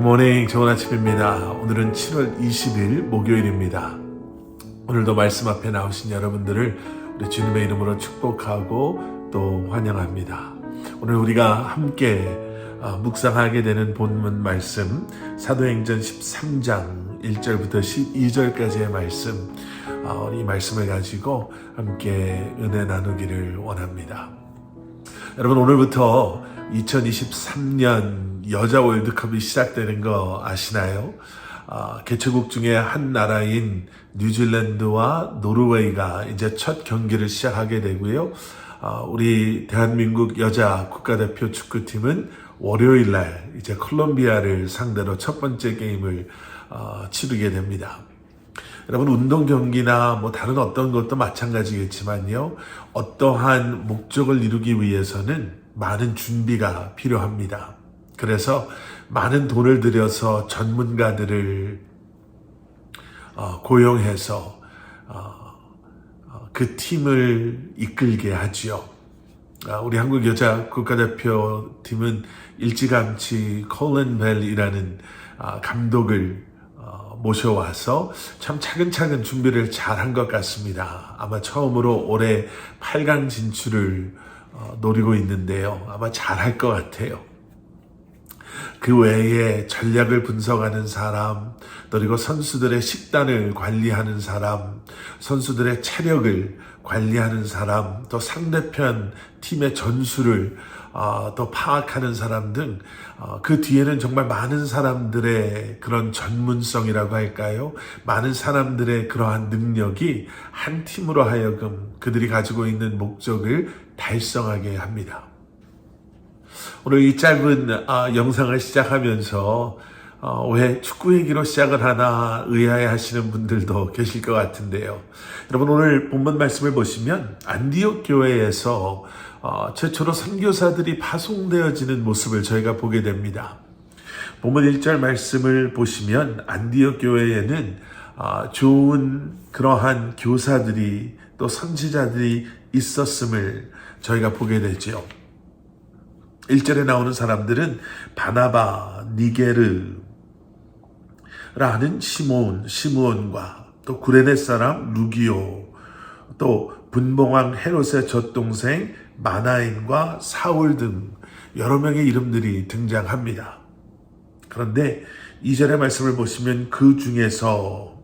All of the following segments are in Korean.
굿모닝 좋은 아침입니다. 오늘은 7월 20일 목요일입니다. 오늘도 말씀 앞에 나오신 여러분들을 우리 주님의 이름으로 축복하고 또 환영합니다. 오늘 우리가 함께 어, 묵상하게 되는 본문 말씀 사도행전 13장 1절부터 12절까지의 말씀 어, 이 말씀을 가지고 함께 은혜 나누기를 원합니다. 여러분 오늘부터 2023년 여자 월드컵이 시작되는 거 아시나요? 아, 개최국 중에 한 나라인 뉴질랜드와 노르웨이가 이제 첫 경기를 시작하게 되고요. 아, 우리 대한민국 여자 국가대표 축구팀은 월요일 날 이제 콜롬비아를 상대로 첫 번째 게임을 어, 치르게 됩니다. 여러분 운동 경기나 뭐 다른 어떤 것도 마찬가지겠지만요. 어떠한 목적을 이루기 위해서는 많은 준비가 필요합니다. 그래서 많은 돈을 들여서 전문가들을 어, 고용해서 어, 어, 그 팀을 이끌게 하지요. 아, 우리 한국 여자 국가대표 팀은 일찌감치 콜린 벨이라는 아, 감독을 어, 모셔와서 참 차근차근 준비를 잘 한 것 같습니다. 아마 처음으로 올해 8강 진출을 어, 노리고 있는데요. 아마 잘 할 것 같아요. 그 외에 전략을 분석하는 사람, 그리고 선수들의 식단을 관리하는 사람, 선수들의 체력을 관리하는 사람, 또 상대편 팀의 전술을 어, 또 파악하는 사람 등, 어, 그 뒤에는 정말 많은 사람들의 그런 전문성이라고 할까요? 많은 사람들의 그러한 능력이 한 팀으로 하여금 그들이 가지고 있는 목적을 달성하게 합니다. 오늘 이 짧은 아, 영상을 시작하면서 어, 왜 축구 얘기로 시작을 하나 의아해 하시는 분들도 계실 것 같은데요. 여러분 오늘 본문 말씀을 보시면 안디옥 교회에서 어, 최초로 선교사들이 파송되어지는 모습을 저희가 보게 됩니다. 본문 1절 말씀을 보시면 안디옥 교회에는 어, 좋은 그러한 교사들이 또 선지자들이 있었음을 저희가 보게 되죠. 1절에 나오는 사람들은 바나바, 니게르, 라는 시몬, 시므온과 또 구레네 사람 루기오, 또 분봉왕 헤롯의 젖동생 마나인과 사울 등 여러 명의 이름들이 등장합니다. 그런데 2절의 말씀을 보시면 그 중에서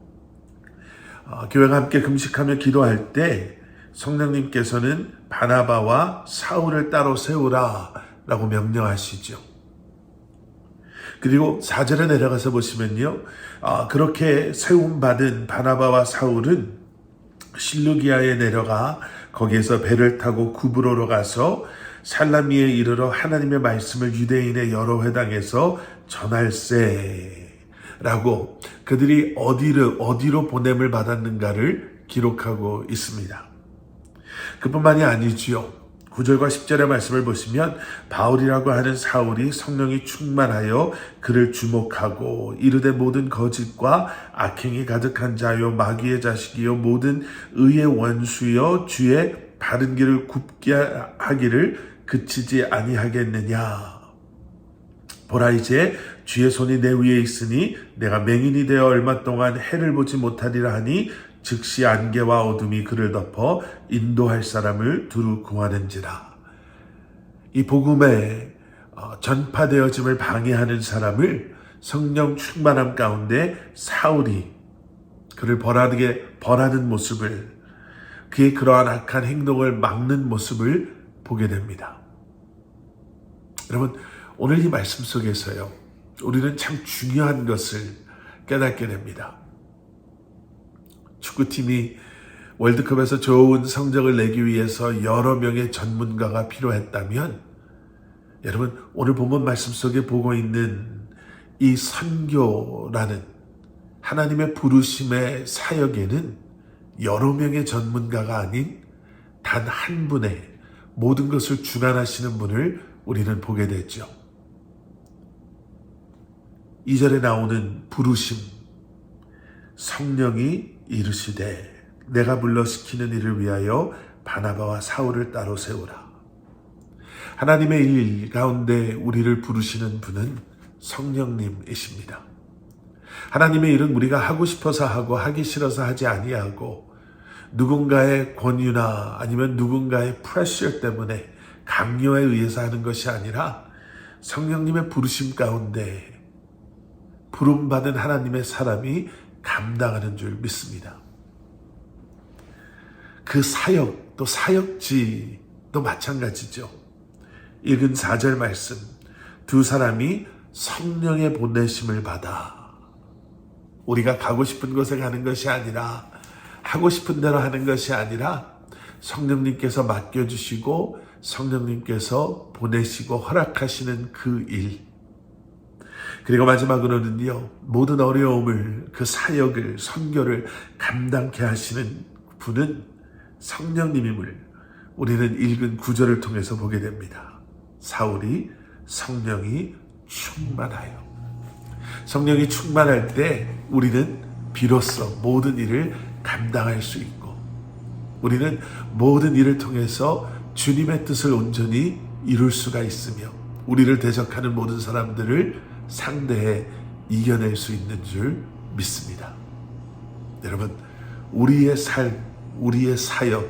어, 교회가 함께 금식하며 기도할 때 성령님께서는 바나바와 사울을 따로 세우라 라고 명령하시죠. 그리고 4절에 내려가서 보시면요. 아, 그렇게 세움받은 바나바와 사울은 실루기아에 내려가 거기에서 배를 타고 구브로로 가서 살라미에 이르러 하나님의 말씀을 유대인의 여러 회당에서 전할세 라고 그들이 어디를 어디로 보냄을 받았는가를 기록하고 있습니다. 그뿐만이 아니지요. 9절과 10절의 말씀을 보시면 바울이라고 하는 사울이 성령이 충만하여 그를 주목하고 이르되 모든 거짓과 악행이 가득한 자요 마귀의 자식이요 모든 의의 원수여 주의 바른 길을 굽게 하기를 그치지 아니하겠느냐? 보라 이제 주의 손이 내 위에 있으니 내가 맹인이 되어 얼마 동안 해를 보지 못하리라 하니 즉시 안개와 어둠이 그를 덮어 인도할 사람을 두루 구하는지라. 이 복음의 어, 전파되어짐을 방해하는 사람을 성령 충만함 가운데 사울이 그를 벌하게 벌하는 모습을 그의 그러한 악한 행동을 막는 모습을 보게 됩니다. 여러분 오늘 이 말씀 속에서요 우리는 참 중요한 것을 깨닫게 됩니다. 축구팀이 월드컵에서 좋은 성적을 내기 위해서 여러 명의 전문가가 필요했다면 여러분 오늘 본문 말씀 속에 보고 있는 이 선교라는 하나님의 부르심의 사역에는 여러 명의 전문가가 아닌 단 한 분의 모든 것을 주관하시는 분을 우리는 보게 됐죠. 2절에 나오는 부르심 성령이 이르시되 내가 불러 시키는 일을 위하여 바나바와 사울을 따로 세우라. 하나님의 일 가운데 우리를 부르시는 분은 성령님이십니다. 하나님의 일은 우리가 하고 싶어서 하고 하기 싫어서 하지 아니하고 누군가의 권유나 아니면 누군가의 프레셔 때문에 강요에 의해서 하는 것이 아니라 성령님의 부르심 가운데 부름받은 하나님의 사람이 감당하는 줄 믿습니다. 그 사역, 또 사역지도 마찬가지죠. 읽은 4절 말씀. 두 사람이 성령의 보내심을 받아. 우리가 가고 싶은 곳에 가는 것이 아니라, 하고 싶은 대로 하는 것이 아니라, 성령님께서 맡겨주시고, 성령님께서 보내시고 허락하시는 그 일. 그리고 마지막으로는요, 모든 어려움을, 그 사역을, 선교를 감당케 하시는 분은 성령님임을 우리는 읽은 구절을 통해서 보게 됩니다. 사울이 성령이 충만하여. 성령이 충만할 때 우리는 비로소 모든 일을 감당할 수 있고, 우리는 모든 일을 통해서 주님의 뜻을 온전히 이룰 수가 있으며, 우리를 대적하는 모든 사람들을 상대해 이겨낼 수 있는 줄 믿습니다. 여러분, 우리의 삶, 우리의 사역,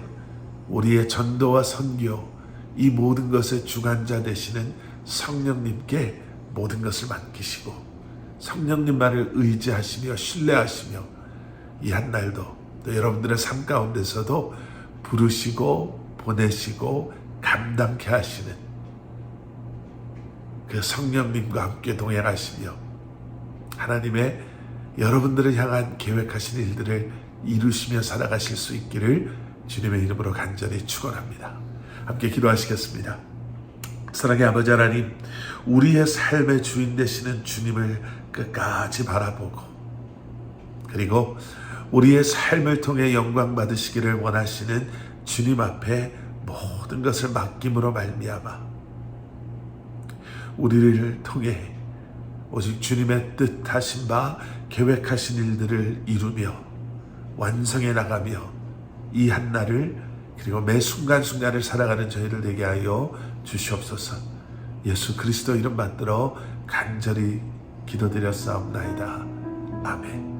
우리의 전도와 선교, 이 모든 것의 주관자 되시는 성령님께 모든 것을 맡기시고, 성령님 말을 의지하시며 신뢰하시며, 이 한 날도 또 여러분들의 삶 가운데서도 부르시고 보내시고 감당케 하시는 그 성령님과 함께 동행하시며 하나님의 여러분들을 향한 계획하신 일들을 이루시며 살아가실 수 있기를 주님의 이름으로 간절히 축원합니다. 함께 기도하시겠습니다. 사랑의 아버지 하나님, 우리의 삶의 주인 되시는 주님을 끝까지 바라보고 그리고 우리의 삶을 통해 영광 받으시기를 원하시는 주님 앞에 모든 것을 맡김으로 말미암아 우리를 통해 오직 주님의 뜻하신 바 계획하신 일들을 이루며 완성해 나가며 이 한날을 그리고 매 순간순간을 살아가는 저희를 되게 하여 주시옵소서 예수 그리스도 이름 받들어 간절히 기도드렸사옵나이다. 아멘